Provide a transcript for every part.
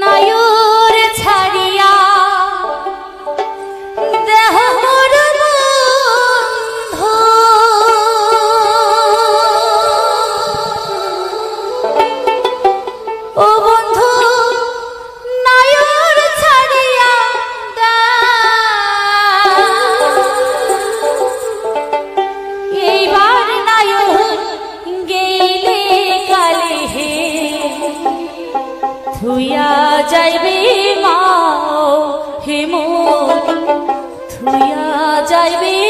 Nayo থুইয়া যাইবি মা হেমু থুইয়া যাইবি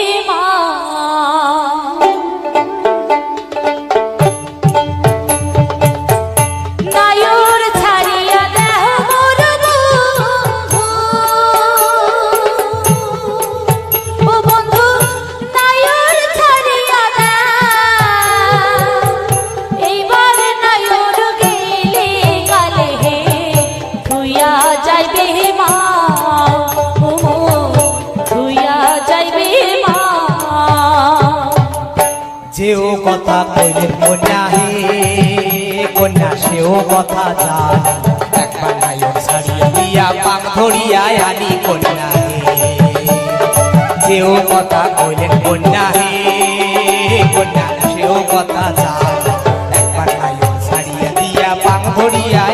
কথা কইলেন কন্যা হে কন্যা সেও কথা জানে। একবার নায়ক ছাড়িয়া দিয়া পাক ধরিয়া আনি কন্যা হে সেও কথা কইলেন কন্যা হে কন্যা সেও কথা জানে। একবার নায়ক ছাড়িয়া দিয়া পাক ধরিয়া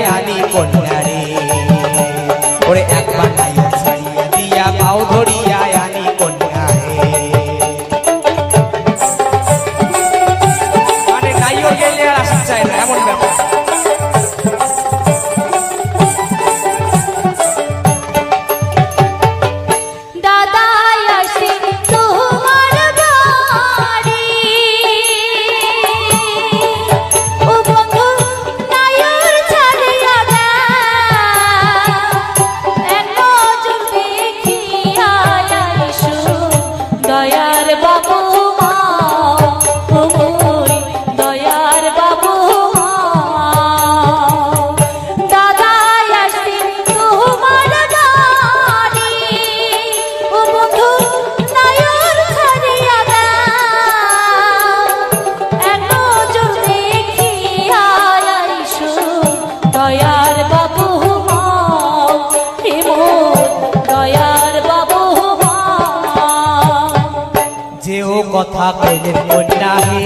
কথা কইলে কন্যা হে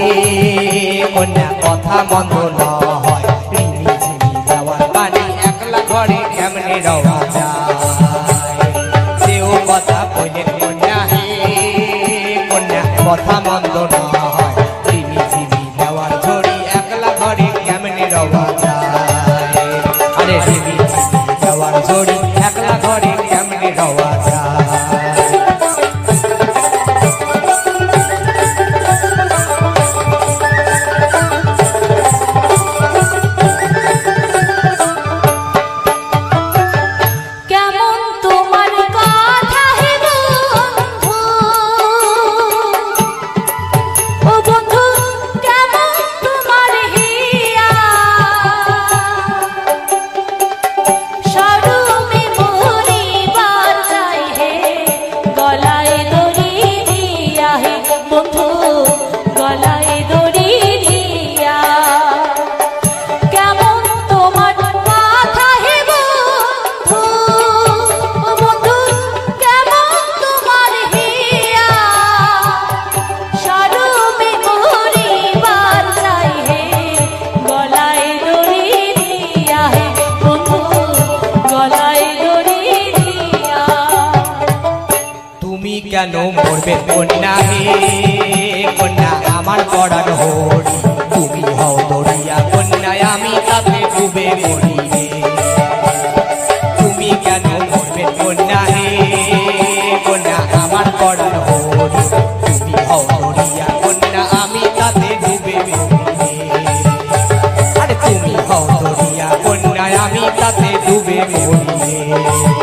কন্যা কথা মন্দ নয়। তুমি কেন মরবে? কন্যা হে, কন্যা আমার পড়ার হরি তুমি হও দরিয়া, কন্যায় আমি তাতে ডুবে মরি তুমি কেন মরবে? কন্যা হে, কন্যা আমার পড়ার হরি তুমি হও দরিয়া, কন্যা আমি তাতে ডুবে মরি আরে তুমি হও দরিয়া, কন্যায় আমি তাতে ডুবে মরি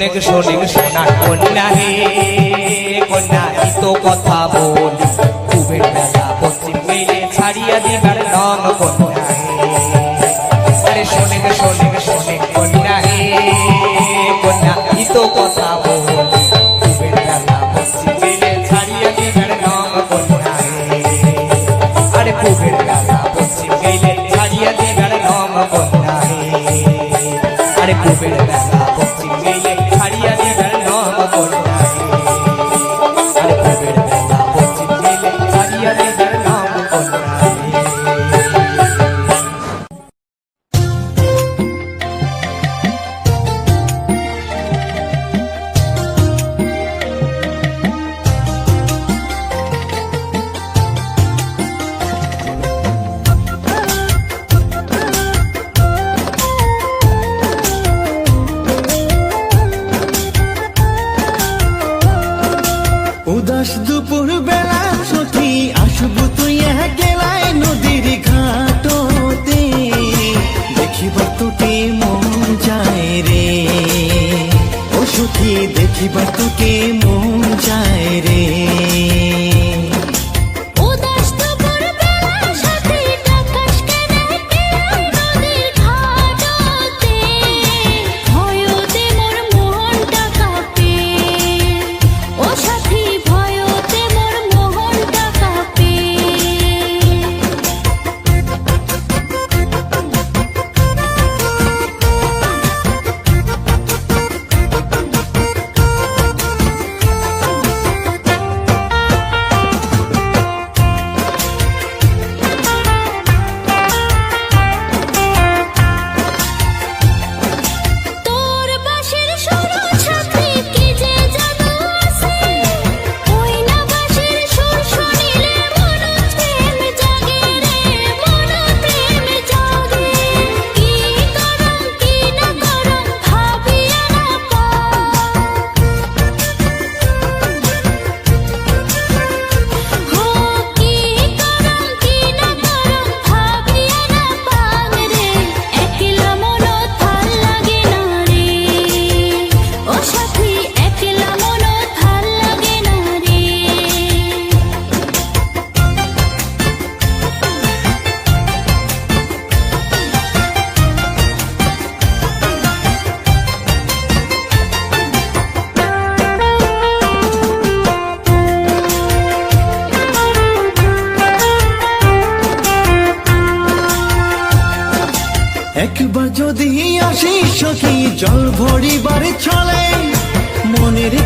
শোনেন শোনেন শোনা কন্যা হে কন্যা তো কথা বল। কুবের বেলা পশ্চিম মেলে ছাড়িয়া দিবার নন কন্যা আরে শোনেন শোনেন শোনেন কন্যা হে কন্যা তো কথা বল। কুবের বেলা ছাড়িয়া দিবার কন্যা আরে ছাড়িয়া দিবার কন্যা আরে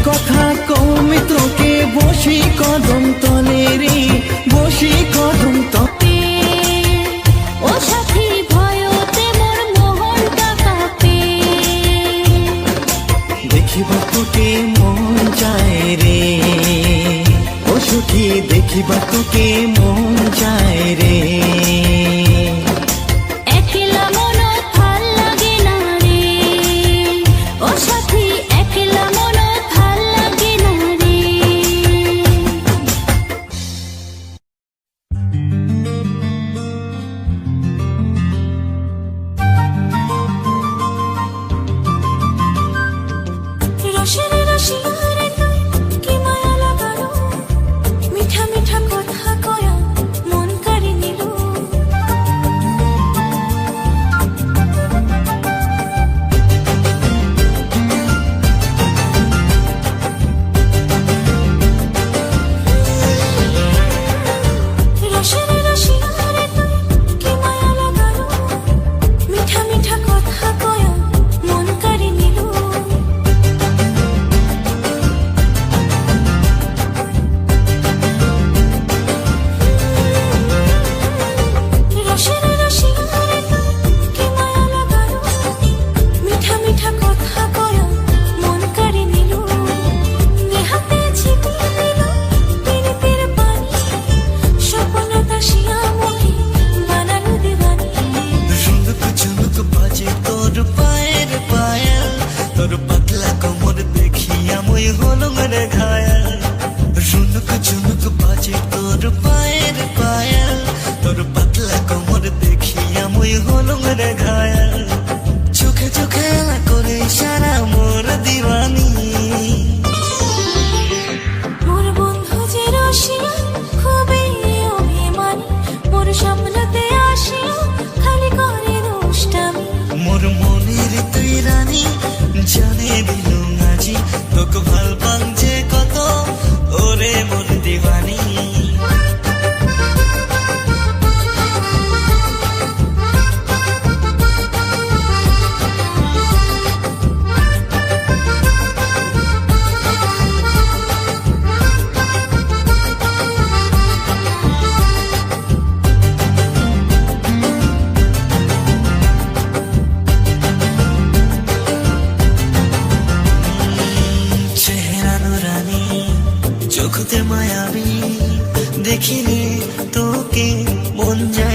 কথা কৌমি তোকে বসি কদম তলে রে বসি কদম তপে ও সাথী ভয়তে মোর মোহনটা কাপে। দেখিব তোকে মন যায় রে। ও সুখী দেখিব তোকে মন যায় রে।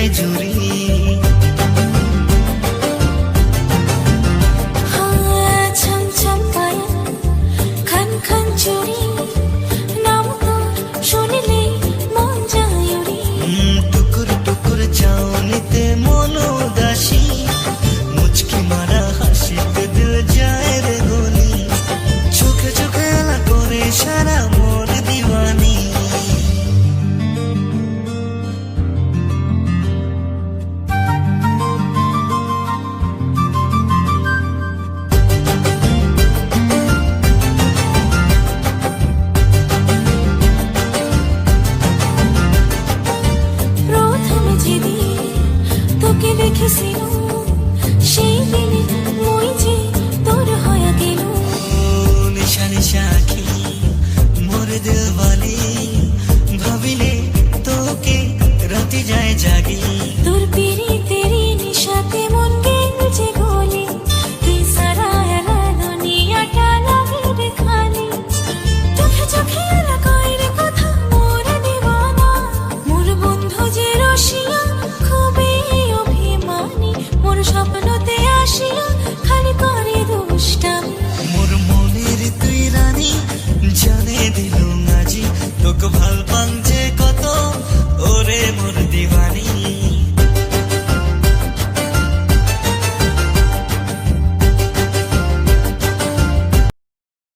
জুড়ি